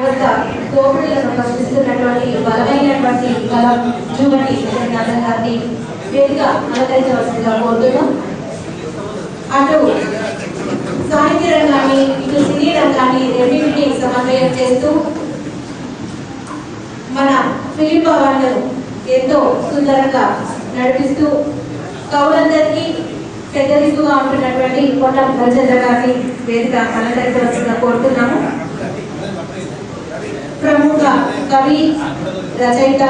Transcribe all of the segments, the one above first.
వ్యవస్థ దోపిడీలను ప్రశ్నిస్తున్నటువంటి బలమైనటువంటి బలం జూబటి జగన్నాథన్ గారిని వేదిక అలంకరించవలసిందిగా కోరుతున్నాం. అటు సాహిత్య రంగాన్ని ఇటు సినీ రంగాన్ని రెండింటినీ సమన్వయం చేస్తూ మన ఫిలిం భవన్ను ఎంతో సుందరంగా నడిపిస్తూ కవులందరికీ పెద్దదిగుగా ఉంటున్నటువంటి కొండ భరచంద్ర గారిని వేదిక అలంకరించవలసిందిగా కోరుతున్నాము. ప్రముఖ కవి రచయిత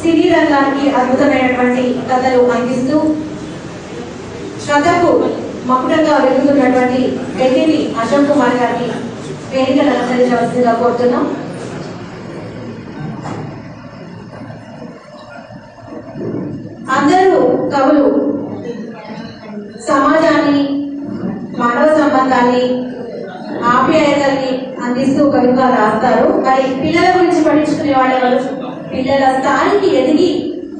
సినీ రంగానికి అద్భుతమైనటువంటి కథలు అందిస్తూ శ్రద్ధకు మకుటంగా వెలుగుతున్నటువంటి వ్యక్తిని అశోక్ కుమార్ గారిని వేదికను అనుసరించవలసిందిగా కోరుతున్నాం. అందరూ కవులు సమాజాన్ని మానవ సంబంధాన్ని ఆప్యాయతల్ని అందిస్తూ కవిగా రాస్తారు. మరి పిల్లల గురించి పఠించుకునే వాళ్ళెవరు పిల్లల స్థాయికి ఎదిగి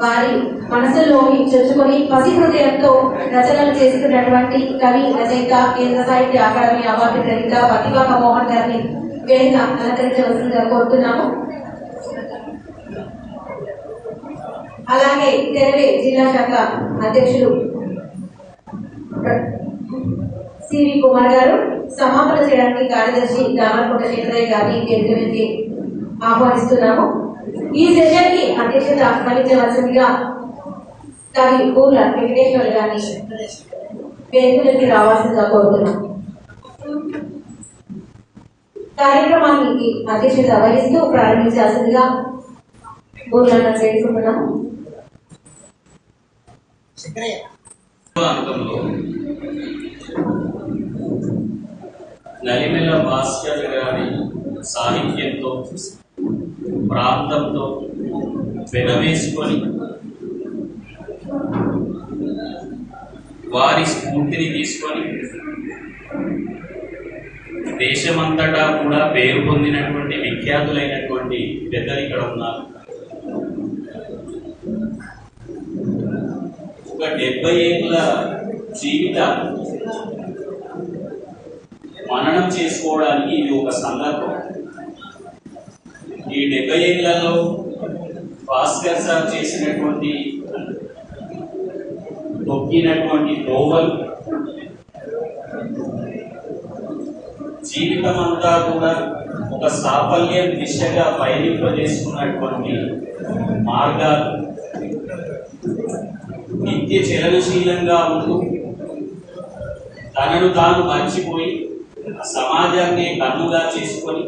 వారి మనసులోకి చొచ్చుకొని పసి హృదయంతో రచనలు చేస్తున్నటువంటి కవి రచయిత కేంద్ర సాహిత్య అకాడమీ అవార్డు గ్రహీత పతిబాక మోహన్ గారిని వేదిక అలంకరించవలసిందిగా కోరుతున్నాము. అలాగే తెరవే జిల్లా శాఖ అధ్యక్షులు సివి కుమార్ గారు సమాపన చేయడానికి కార్యదర్శి దామరకొండ శేఖరయ్య గారిని వేదిక మీదకి ఆహ్వానిస్తున్నాము. ఈ సెషన్కి అధ్యక్షత వహించవలసిందిగా కవి ఊర్ల వెంకటేశ్వర గారిని వేదికలకి రావాల్సిందిగా కోరుతున్నాం. కార్యక్రమానికి అధ్యక్షత వహిస్తూ ప్రారంభించాల్సిందిగా ఊర్లను చేసుకుంటున్నాము శంకరయ్య అంతంలో నలిమెల భాస్కర్ గారి సాహిత్యంతో ప్రాంతంతో వెనవేసుకొని వారి స్ఫూర్తిని తీసుకొని దేశమంతటా కూడా పేరు పొందినటువంటి విఖ్యాతులైనటువంటి పెద్దలు ఇక్కడ ఉన్నారు. ఒక డెబ్బై ఏళ్ళ జీవిత మననం చేసుకోవడానికి ఇది ఒక సందర్భం. ఈ డెబ్బై ఏళ్ళలో భాస్కర్ సార్ చేసినటువంటి తొక్కినటువంటి నోవల్ జీవితం అంతా కూడా ఒక సాఫల్యం దిశగా పయనింపజేసుకున్నటువంటి మార్గాలు. నిత్య చలనశీలంగా ఉంటూ తనను తాను మర్చిపోయి సమాజాన్ని కన్నుగా చేసుకొని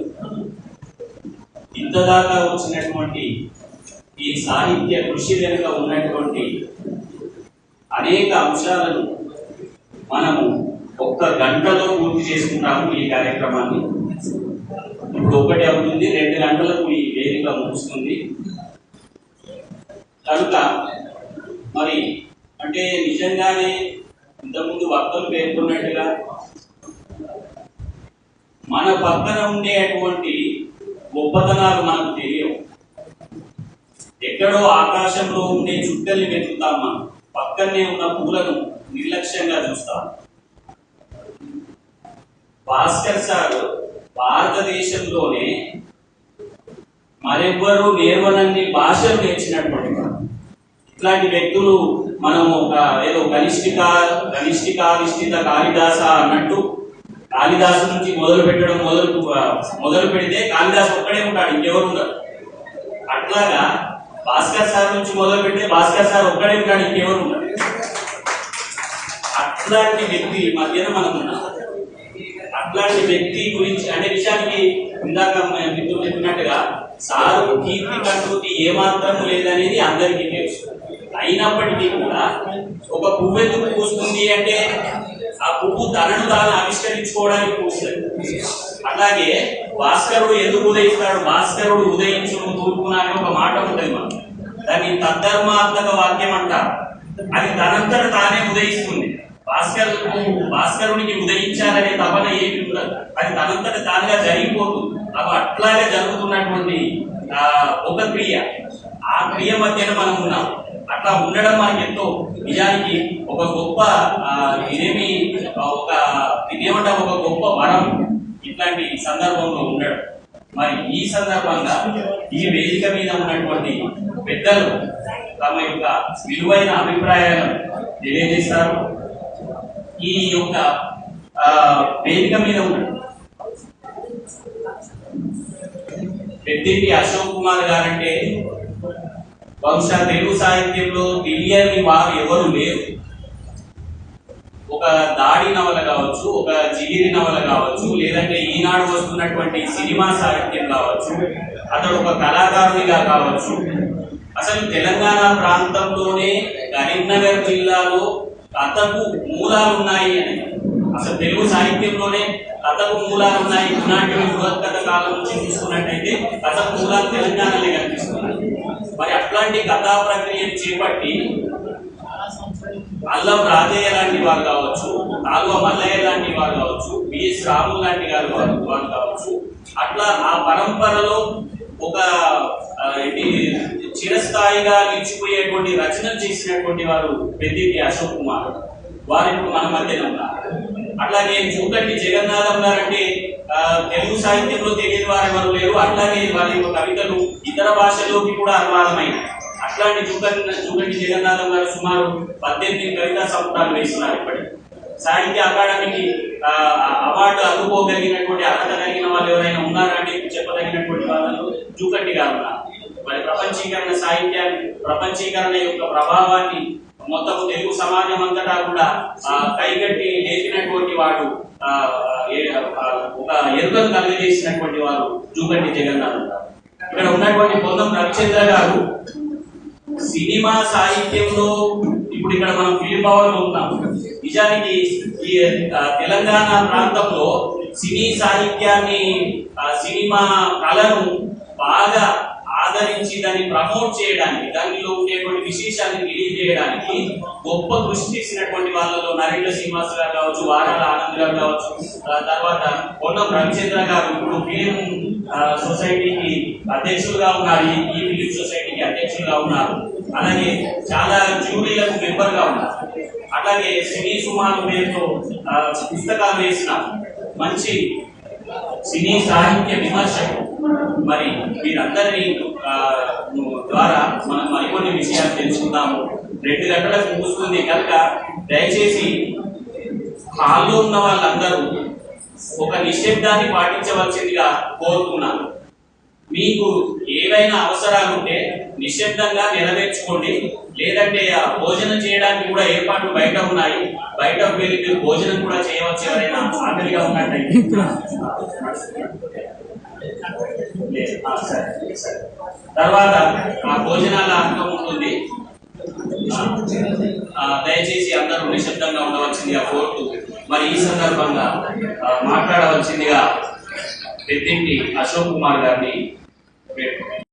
ఇంతదాకా వచ్చినటువంటి ఈ సాహిత్య కృషి వెనుక ఉన్నటువంటి అనేక అంశాలను మనము ఒక్క గంటలో పూర్తి చేసుకుంటాము ఈ కార్యక్రమాన్ని. ఇప్పుడు ఒకటి అవుతుంది రెండు గంటలకు ఈ వేదిక ముగుస్తుంది. కనుక మరి అంటే నిజంగానే ఇంతకుముందు వక్తలు పేర్కొన్నట్టుగా మన పక్కన ఉండేటువంటి గొప్పతనాలు మనకు తెలియవు. ఎక్కడో ఆకాశంలో ఉండే చుట్టల్ని వెతుకుతాం మనం. పక్కనే ఉన్న పూలను నిర్లక్ష్యంగా చూస్తాం. భాస్కర్ సార్ భారతదేశంలోనే మరెవ్వరూ నేర్వనన్ని భాషలు నేర్చినటువంటి వాడు. ఇట్లాంటి వ్యక్తులు మనం ఒక ఏదో కనిష్ఠిక కనిష్ఠికాధిష్ఠిత కాళిదాస అన్నట్టు కాళిదాసు నుంచి మొదలు పెట్టడం మొదలు మొదలు పెడితే కాళిదాసు ఒక్కడే ఉంటాడు ఇంకెవరు ఉండరు. అట్లాగా భాస్కర్ సార్ నుంచి మొదలు పెడితే భాస్కర్ సార్ ఒక్కడే ఉంటాడు ఇంకెవరు ఉండరు. అట్లాంటి వ్యక్తి మధ్యన మనం ఉన్నాం. అట్లాంటి వ్యక్తి గురించి అనే విషయానికి ఇందాక మిత్రులు చెప్పినట్టుగా సారు కీర్తి కంటూ ఏమాత్రం లేదనేది అందరికీ తెలుసు. అయినప్పటికీ కూడా ఒక పువ్వు ఎందుకు పూస్తుంది అంటే ఆ పువ్వు తనను తాను ఆవిష్కరించుకోవడానికి పూస్తుంది. అలాగే భాస్కరుడు ఎందుకు ఉదయిస్తాడు? భాస్కరుడు ఉదయించును తూర్పున అనే ఒక మాట ఉంటుంది మనం దాన్ని తద్ధర్మాత్మక వాక్యం అంటారు. అది తనంతట తానే ఉదయిస్తుంది. భాస్కర్ భాస్కరునికి ఉదయించాలనే తపన ఏమి ఉండదు. అది తనంతట తానుగా జరిగిపోతుంది. అవి అట్లాగే జరుగుతున్నటువంటి ఆ, ఒక క్రియ. ఆ క్రియ మధ్యన మనం ఉన్నాం. అట్లా ఉండడం మనకి ఎంతో నిజానికి ఒక గొప్ప ఇదేమి ఒక ఇదేమంటే ఒక గొప్ప వరం ఇట్లాంటి సందర్భంలో ఉండడం. మరి ఈ సందర్భంగా ఈ వేదిక మీద ఉన్నటువంటి పెద్దలు తమ యొక్క విలువైన అభిప్రాయాలను తెలియజేస్తారు. ఈ యొక్క వేదిక మీద ఉన్న పెద్దింటి అశోక్ కుమార్ గారంటే బహుశా తెలుగు సాహిత్యంలో తెలియని వారు ఎవరు లేరు. ఒక దాడి నవల కావచ్చు ఒక జిగిరి నవల కావచ్చు లేదంటే ఈనాడు వస్తున్నటువంటి సినిమా సాహిత్యం కావచ్చు అతడు ఒక కళాకారునిగా కావచ్చు. అసలు తెలంగాణ ప్రాంతంలోనే కరీంనగర్ జిల్లాలో కథకు మూలాలు ఉన్నాయి అని. అసలు తెలుగు సాహిత్యంలోనే కథకు మూలాలు ఉన్నాయి. ఇలాంటి బృహత్కథ కాలం నుంచి చూసుకున్నట్టయితే కథకు మూలాలు తెలంగాణలే కనిపిస్తున్నాయి. మరి అట్లాంటి కథా ప్రక్రియను చేపట్టి అల్లం రాజయ్య లాంటి వారు కావచ్చు నాలుగో మల్లయ్య లాంటి వారు కావచ్చు బిఎస్ రాము లాంటి గారు వారు వారు కావచ్చు. అట్లా ఆ పరంపరలో ఒక ఇది చిరస్థాయిగా నిలిచిపోయేటువంటి రచనలు చేసినటువంటి వారు పెద్దిటి అశోక్ కుమార్. వారు ఇప్పుడు మన మధ్యన ఉన్నారు అట్లా నేను చూడండి జగన్నాథం గారు అంటే సాహిత్యంలో తెలియని వారెవరు ఎవరు లేరు. అట్లాగే వారి యొక్క కవితలు ఇతర భాషల్లోకి కూడా అనువాదమైంది అట్లాంటి చూకటి జూకంటి జగన్నాథం గారు సుమారు పద్దెనిమిది కవితా సంపుటాలు వేస్తున్నారు ఇప్పటికి. సాహిత్య అకాడమీకి ఆ, అవార్డు అందుకోగలిగినటువంటి అర్హత కలిగిన వాళ్ళు ఎవరైనా ఉన్నారంటే చెప్పదగినటువంటి వాళ్ళు జూకట్టి గారు మరి ప్రపంచీకరణ సాహిత్యాన్ని ప్రపంచీకరణ యొక్క ప్రభావాన్ని మొత్తం తెలుగు సమాజం అంతటా కూడా కైగట్టి లేచినటువంటి వాడు ఒక ఎరుకను కలిగజేసినటువంటి వారు జూకంటి జగన్నాథ్ ఇక్కడ ఉన్నటువంటి పొందం రవిచంద్ర గారు సినిమా సాహిత్యంలో ఇప్పుడు ఇక్కడ మనం ఫిలిం పవర్లో ఉన్నాం. నిజానికి ఈ తెలంగాణ ప్రాంతంలో సినీ సాహిత్యాన్ని సినిమా కళను బాగా ఆదరించి దాన్ని ప్రమోట్ చేయడానికి దానిలో ఉండేటువంటి విశేషాన్ని తెలియజేయడానికి గొప్ప కృషి చేసినటువంటి వాళ్ళలో నరేంద్ర శ్రీనివాస్ గారు కావచ్చు వారాల ఆనంద్ గారు కావచ్చు తర్వాత పొన్నం రవిచంద్ర గారు ఇప్పుడు ఫిలిం సొసైటీకి అధ్యక్షులుగా ఉన్నారు ఈ- ఈ ఫిలిం సొసైటీకి అధ్యక్షులుగా ఉన్నారు. అలాగే చాలా జ్యూరీలకు మెంబర్గా ఉన్నారు. అలాగే సినీ సుమారు పేరుతో పుస్తకాలు వేసిన మంచి సినీ సాహిత్య విమర్శకు మరి మీరందరినీ ద్వారా మనం మరికొన్ని విషయాలు తెలుసుకుందాము. రెండు గంటలకు ముగుస్తుంది కనుక దయచేసి హాల్లో ఉన్న వాళ్ళందరూ ఒక నిశ్శబ్దాన్ని పాటించవలసిందిగా కోరుతున్నాను. మీకు ఏవైనా అవసరాలు ఉంటే నిశ్శబ్దంగా నెరవేర్చుకోండి. లేదంటే ఆ భోజనం చేయడానికి కూడా ఏర్పాట్లు బయట ఉన్నాయి. బయట వెళ్ళి మీరు భోజనం కూడా చేయవచ్చు ఎవరైనా ఆకలిగా ఉన్నట్టయితే. తర్వాత ఆ భోజనాల అర్థం ఉంటుంది. దయచేసి అందరూ నిశ్శబ్దంగా ఉండవలసిందిగా కోరుతూ మరి ఈ సందర్భంగా మాట్లాడవలసిందిగా పెద్దింటి అశోక్ కుమార్ గారిని